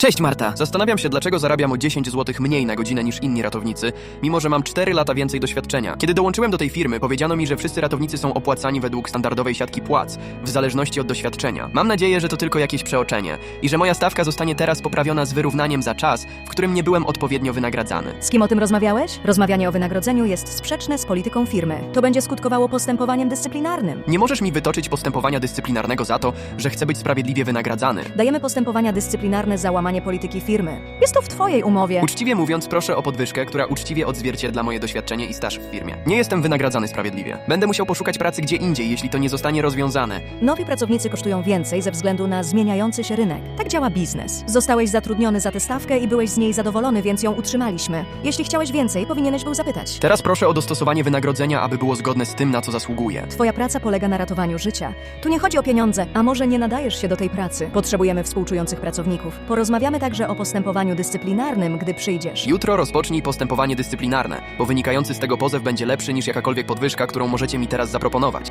Cześć Marta! Zastanawiam się, dlaczego zarabiam o 10 zł mniej na godzinę niż inni ratownicy, mimo że mam 4 lata więcej doświadczenia. Kiedy dołączyłem do tej firmy, powiedziano mi, że wszyscy ratownicy są opłacani według standardowej siatki płac, w zależności od doświadczenia. Mam nadzieję, że to tylko jakieś przeoczenie i że moja stawka zostanie teraz poprawiona z wyrównaniem za czas, w którym nie byłem odpowiednio wynagradzany. Z kim o tym rozmawiałeś? Rozmawianie o wynagrodzeniu jest sprzeczne z polityką firmy. To będzie skutkowało postępowaniem dyscyplinarnym. Nie możesz mi wytoczyć postępowania dyscyplinarnego za to, że chcę być sprawiedliwie wynagradzany. Dajemy postępowania dyscyplinarne za łamanie polityki firmy. Jest to w Twojej umowie. Uczciwie mówiąc, proszę o podwyżkę, która uczciwie odzwierciedla moje doświadczenie i staż w firmie. Nie jestem wynagradzany sprawiedliwie. Będę musiał poszukać pracy gdzie indziej, jeśli to nie zostanie rozwiązane. Nowi pracownicy kosztują więcej ze względu na zmieniający się rynek. Tak działa biznes. Zostałeś zatrudniony za tę stawkę i byłeś z niej zadowolony, więc ją utrzymaliśmy. Jeśli chciałeś więcej, powinieneś był zapytać. Teraz proszę o dostosowanie wynagrodzenia, aby było zgodne z tym, na co zasługuję. Twoja praca polega na ratowaniu życia. Tu nie chodzi o pieniądze, a może nie nadajesz się do tej pracy. Potrzebujemy współczujących pracowników. Porozmawiamy także o postępowaniu dyscyplinarnym, gdy przyjdziesz. Jutro rozpocznij postępowanie dyscyplinarne, bo wynikający z tego pozew będzie lepszy niż jakakolwiek podwyżka, którą możecie mi teraz zaproponować.